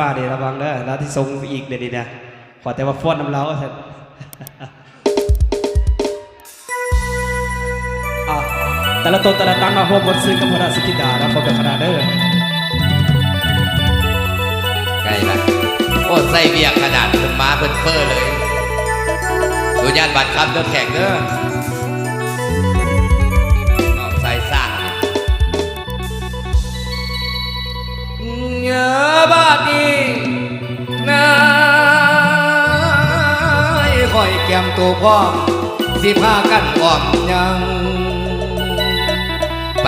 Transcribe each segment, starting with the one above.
ว่าเดี๋ยวระวังเด้อแล้วที่ทรงอีกเดี๋ยวนี้เนี่ยขอแต่ว่าฟ้อนน้ำเล้าเถอะอะแต่ละตนแต่ละตันมาพบบทซึ้งกับพระราชกิดาแล้วพบกับคณะเด้อไกลละโอ้ใส่เบียกขนาดขึ้นมาเพิ่นเฟ้อเลยดูญาติบัตรคำเด้อแขกเด้อ พ่อมสิพากันอ้อมยัง ไป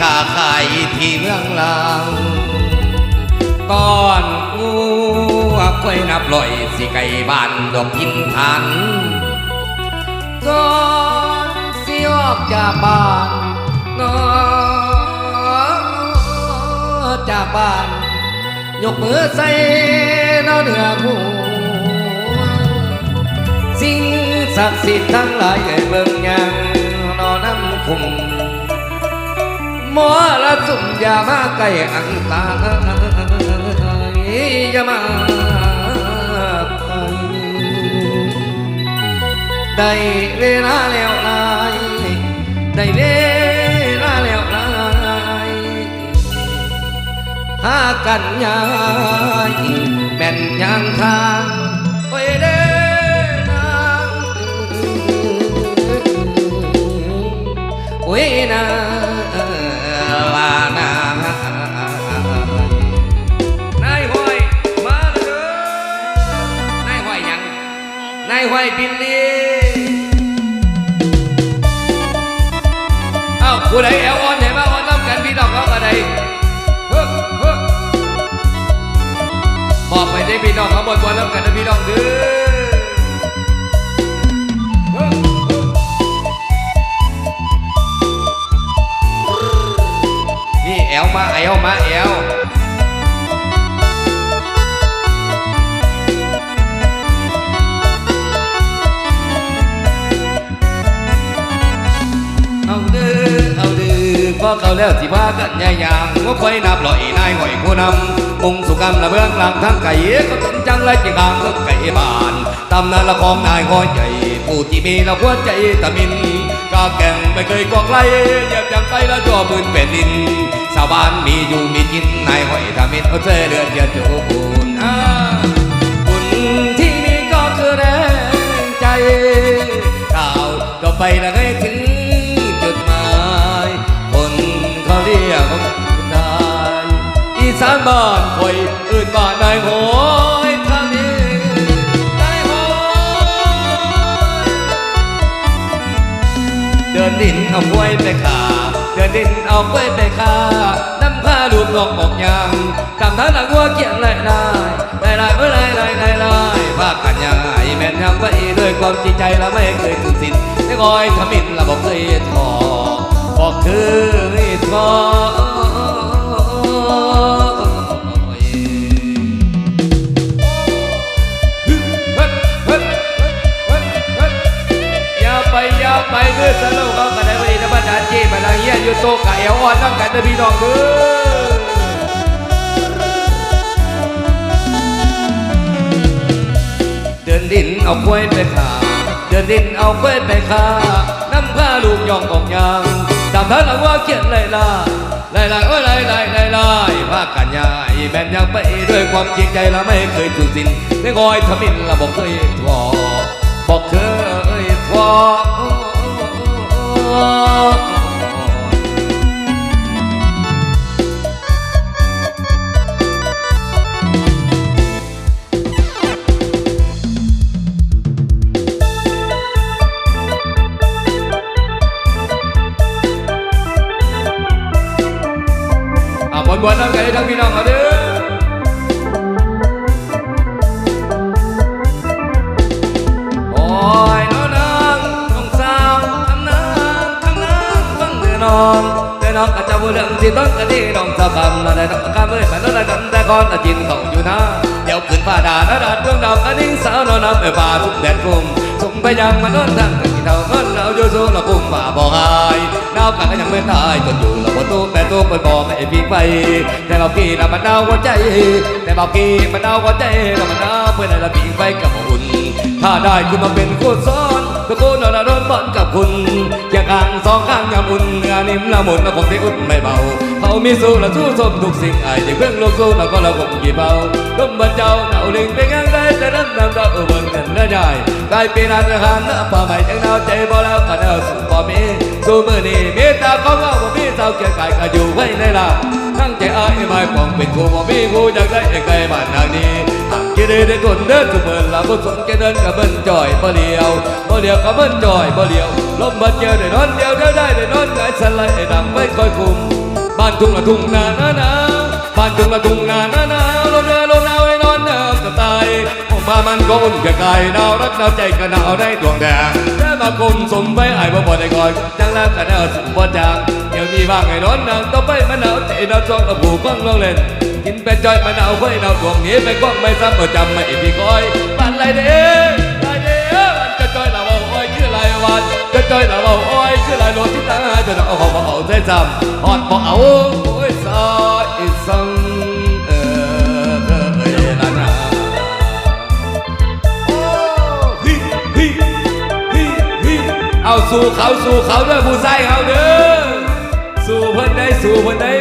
ค้าขายที่เมืองลางตอนงูค่อยนับลอยสิไก่บ้านดอกกินทันก่อนสิออกจากบ้านนอจากบ้าน ยกมือใส่เนาเหนือผู้สิ่ง ศักดิ์สิทธิ์ทั้งหลายเอ่เบิ่งยังนอน้ำคุมหมอละสุ่มอย่ามาใกล้อังตาอย่ามาได้เวลาแล้วลายได้เวลาแล้วลายหากันยาย ผู้ใดแอลออนเห็นมาออนน้ำกันพี่ต้องเขาอะไรเฮ้อเฮ้บอกไปได้พี่น้องเขาบนบนน้ำกันนะพี่น้องเด้อเฮ้อเอนี่แอลมาแอลมาแอล พอเขาแล้วสิพากันยายางว่าค่อยนับลอยนายหอยผู้นำมุงสุกรรมละเบื้องหลังทั้งไก่ก็ต้นจังไรจิงางก็ไก่บานตำนานละของนายหอยใหญ่ผู้ที่มีละหัวใจตะมินกาแก่งไม่เคยกวกไกลเหยียบจังไปแล้วจ่อปืนเป็นดินชาวบ้านมีอยู่มีกินนายหอยทำมิตรเอาเธอเดือนเดือนจูบุญอ่าบุญที่มีก็คือแรงใจก้าวต่อไปล้วให้ถึงานบ้านคอยอื่นบ้านนายโหยทด้นายเดินดินเอากล้วยไปขาเดินดินเอากล้วยไปขาน้ำผ้าลูดลอกบอกยังกำท้าหนักว่าเกี่ยงไหลได้ไหลไหม่ไหลไหลไหลไหลภาคกันยายแม่นยำไปด้วยความจริงใจเราไม่เคยถึงสิ้นไม่คอยทำมินเราบอกเคยทอบอกเคยทอ โตกะเอวอ่อนนั่งกันนะพี่น้องเด้อเดินดินเอากล้วยไปขาเดินดินเอากล้วยไปขาน้ำผ้าลูกยองกองยางตามท่างหลังว่าเขียนไล่ล่ไล่ล่โอ้ยไล่ไล่ไล่ไล่พากันยายแม่นยังไปด้วยความจริงใจและไม่เคยสูญสิ้นได้คอยทำมินและบอกเคยทอบอกเคย เลยทั้งพี่น้องเอาเด้อน้องอาจจะวุ่นเรื่องสิต้องกระดีน้องจะกำอะไรน้องกำเลยมันอะไรกันแต่ก่อนอาจินของอยู่นะเดี๋ยวขึ้นฟ้าด่าหน้าด่าดวงดาวอันนิ่งสาวนอนน้ำเอ่ยป่าทุกแดดกลุ่ม ไปยังมานอนทางกี่เท่านอนเอาอยู่งเราคุ้มว่าบอกหายดาวกันก็ยังไม่ตายจนอยู่เราประตูแม่ตู้เปิดบอกให้พี่ไป แต่เราพี่น่ะมันดาวหัวใจ แต่เรากพี่มันดาวหัวใจเรามันดาวเพื่อนเราพีไปกับอุ่น ถ้าได้คุณมาเป็นคู่ซ้อ นก็กูนอนโดนบอลกับคุณแค่ข้างสองข้างยำอุ่นเนื้อนิ่มละมุนละคงที่อุ่นไม่เบาเขามีสู้ละสู้สมทุกสิ่งไอ้ที่เพิ่งลงสู้ล้วก็เราคงกี่เบาล้มบันเจ้าเต่าลิงเป็นยังไงแต่นั้นนำดาเบิ่งกันเนื้ใหญ่กลายเป็นอาหารน้ำปลาใหม่จังเอาใจบ่แล้วก็เดาสู้บ่มีสู้มือนี่มีตาของเราบ่มีเจ้าเกียรติกายก็อยู่ไว้ในลาทั้งใจอ้ายไม่คงเป็นคู่บ่มีคู่อยากได้ไกลบ้านทางนี้ทาง กิเลสได้ทนเดินทุกเมื่อลาบ่สนแกเดินกับเบิ้นจ่อยบ่เดียวบ่เดียวกับเบิ้นจ่อยบ่เดียวลมบัดเจอได้นอนเดียวเดียวได้ได้นอนไงสลายดังไม่ค่อยคุมบ้านทุ่งละทุ่งนาหนาหนาวบ้านทุ่งละทุ่งนาหนาหนาวลมเรือลมหนาวให้นอนหนาวจะตายผมมามันก็อุ่นแค่กายหนาวรักหนาวใจก็หนาวได้ดวงแดงแต่มาคมสมไปไอ้บ่บ่ได้ก่อนจังแล้วก็หนาวสุดบ่จาง เดี๋ยวนี้ว่างให้นอนนาวต้องไปมันาวใจหนาวจองระผูกฟังลงเล่นกินเป็ดจอยมันาวไฟหนาวดวงนี้ไปกว้างไม่ซ้ำเอาจำไม่พี่คอยบ้านไรเด้ไรเด้มันจะจอยละว่าอ้อยคือไรวันจะจอยละว่าอ้อยคือไรโลที่ตาจะเอาเขาเอาใจจำฮอดบ่เอาโอ้ยสาอีสังเออเออเออละนะโอ้ฮิฮิฮิฮิเอาสู่เขาสู่เขาเด้อผู้ชายเขาเด้อ สู่เพิ่นได้สู่เพิ่นได้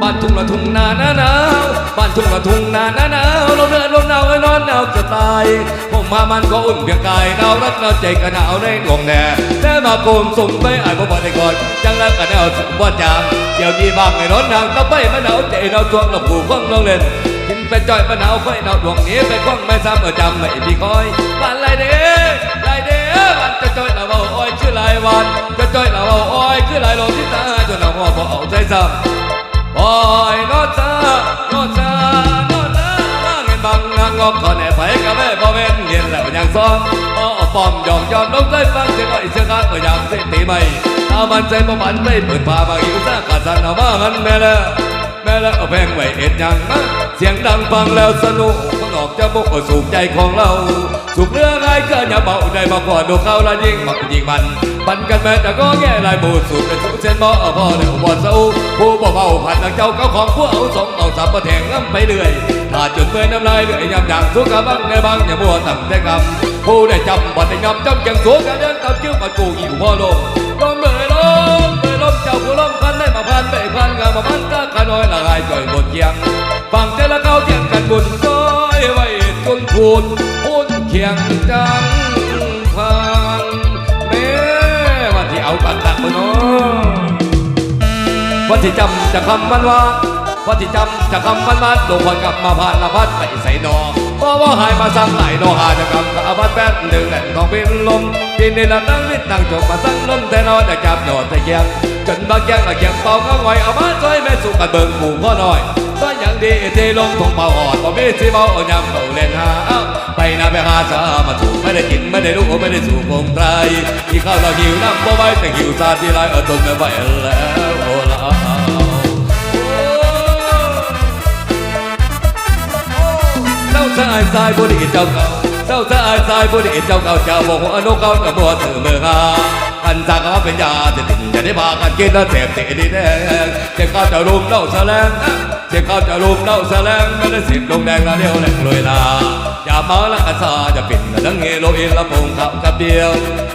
บ้านทุ่งละทุ่งนาหนาหนาวบ้านทุ่งละทุ่งนาหนาหนาวลมเดือดลมหนาวไอ้นอนหนาวจะตายผมมามันก็อุ่นเพียงกายหนาวรักหนาวใจก็หนาวในดวงแน่แต่มาโกมสุ่มไปไอ้บ่บ่ได้ก่อนจังแล้วก็หนาวสุดบ่จางเดี๋ยวนี้บ้างไอ้ร้อนหนาวต้องไปมันหนาวใจหนาวทวงละผูกฟังลงเล่นกินไปจ่อยมันหนาวไฟหนาวดวงนี้ไปคว้างไม่ซ้ำเออจำไม่พี่คอยบ้านไรเด้ไรเด้วันจะจ่อย ละเบาอ้อยชื่อไรวันจะจ่อยละเบาอ้อยคือไรลมที่ตาจนหนาวหัวบ่เอาใจซ้ำอ้ยนอจ้านอจ้านอจ้าเงินบังงางงอกขอแน่ไปกับแม่พ่อเว้นเรียนแล้วยังซ้อมอ้อปอมยอมยอมลงใจฟังเสียงอ้อยเสียงข้างก็อยากเสียตีไม่ถ้ามันใจประมันไม่เปิดผ้ามาหิวซากาสันเอามามันแม่ละแม่ละเอาแพงไว้เอ็ดยังเสียงดังฟังแล้วสนุก ออกจะบุกสุขใจของเรา สุขเรื่องไรก็อย่าเบาได้มากกว่าดูเขาละยิ่งมักยิ่งมันปันกันแม้แต่ก็แง่ลายบูดสูดเป็นสุเส้นบ่อพ่อเดี๋ยวบเศร้าผู้บ่เบาผัดนักเจ้าก็ของผู้เอาสองเอาสับประแทงง้ำไปเรื่อยถ้าจนเมื่อน้ำลายเรื่อยยำอยางสุกะบังในบางอย่ามัวตั้งแต่กำผู้ได้จำบ่ได้ยำจำจังสัวกันเดินตามชื่อมันกูอยู่พ่อลมลมเมื่อยลมเมื่อยลมเจ้าผู้ลมพันได้มาพันไปพันงามมาพันตาขาน้อยละลายจ่อยบนเคียงฟังแต่ละเก้าเคียงกันบุญก้อยไว้ จนพูนพูนเคียงจังพังแม่ว่าที่เอาตักตักมาเนาะว่าที่จำจะคำมันว่าว่าที่จำจะคำมันมาลงพรกลับมาผ่านละพัดไปใส่นอเพราะว่าหายมาสั่งไหลโนหาจะกำกับอาพัดแป๊บหนึ่งแหล่งต้องเป็นลมกินในละตั้งวิตตั้งจบมาสั่งลมแต่นอนแต่จับหนอดแต่เกียงจนบางแยงละเกียงเป่าก็ไหวเอามาช่วยแม่สุกกันเบิ่งหมู่พ่อน้อย ก็ยังดีเทลงทงเป่าอ่อนบ่มีสิเบาเอายำเอาเล่นหาไปนาไปหาสามาถูกไม่ได้กินไม่ได้รู้ไม่ได้สู่คงไรที่ข้าวเราหิวน้ำบ่ไหวแต่หิวซาที่ไรเอาตนไม่ไหวแล้วโอ้ละเจ้าชายสายบุรีเจ้าเก่าเจ้าชายสายบุรีเจ้าเก่าเจ้าบอกว่าอนกเก่ากับบัวถือเมืองา พันจากเขาเป็นยาจะติดจะได้พากันกินแล้วเสพติดดีแดงเจ็บข้าวจะรุมเล่าแสลงเจ็บข้าวจะรุมเล่าแสลงไม่ได้สิบลงแดงละเดียวแหลกลยลาอย่ามาละกันซาจะปิดกระดังเฮโรอีนละพงขับกับเดียว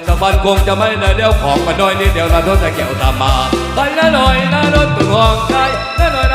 สะบันคงจะไม่ได้เดียวของมาน้อยนิดเดียวละโดนแต่เกี่ยวตามมาไปละหน่อยนะรถตุ่นห้องใจละหน่อยนะนะรถตุ่นห้องเงินใครก้องอยู่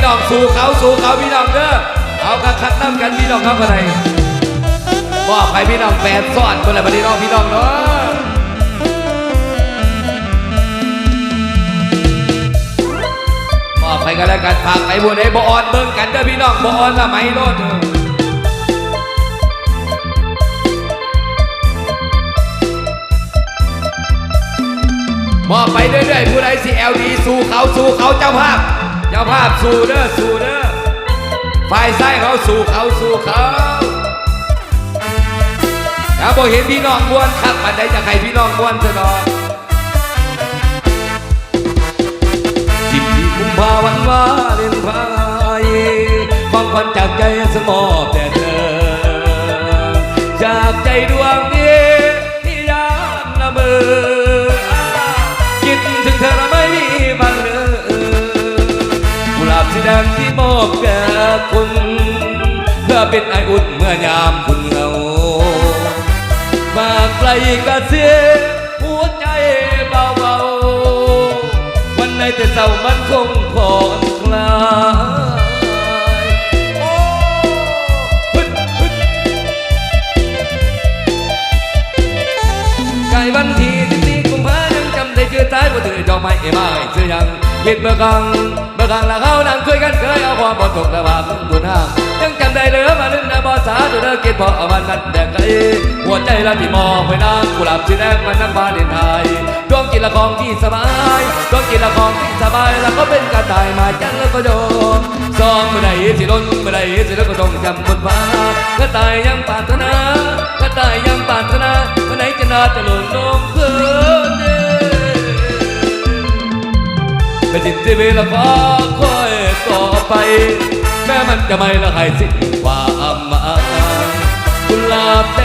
พี่น้องสู่เขาสู่เขาพี่น้องเด้อเอากระคัดน้ำกันพี่น้องครับอะไรมอบไปพี่น้องแปดซ้อนคนละพี่น้องพี่น้องเนาะมอบไปกันแล้วกันพากไปบุญให้บออนเบิ้งกันเด้อพี่น้องบออนละไม่โลดมอบไปเรื่อยๆผู้ใดสีเอลดีสู่เขาสู่เขาเจ้าภาพ เจ้าภาพสู่เด้อสู่เด้อฝ่ายซ้ายเขาสู่เขาสู่เขาถ้าบอกเห็นพี่น้องมวนครับมันได้จะใครพี่น้องมวนเถอะดอกสิบสี่กุมภาวันวาเลนไทน์ความฝันจากใจสมอบแต่เธอจากใจดวง อบแก่คุณ เพื่อเป็นไออุ่นเมื่อยามคุณเหงามาไกลกระเสียหัวใจเบาๆ วันไหนแต่เศร้ามันคงผ่อนคลายไก่วันที่ที่สี่กุมภายังจำได้ชื่อท้ายว่าเธอดอกไม้เอ๋มาไอ้เสื้อยังคิดเมื่อครั้งเมื่อครั้งละเขานั่งคุย กันเคยเอาความบอตกระบาดบุญห้างยังจำได้เลยมาลืมนะบอสาตัวเธอคิดพอเอามันนั้นแต่ไกลหัวใจละที่มองไปน้ำกุหลาบสีแดงมันน้ำบานเด่นไทยดวงกินละของที่สบายดวงกินละของที่สบายแล้วก็เป็นกระต่ายมาจังแล้วก็โยนซองเมื่อใดสิล้นเมื่อใดสิแล้วก็ต้องจำบทฟ้ากระต่ายยังปรารถนากระต่ายยังปรารถนาเมื่อไหนจะนาจะหล่นลงเพื่อนเด้ไม่ติ ต่อไป แม้มันจะไม่ละใครสิ้นความหมายกุหลาบแด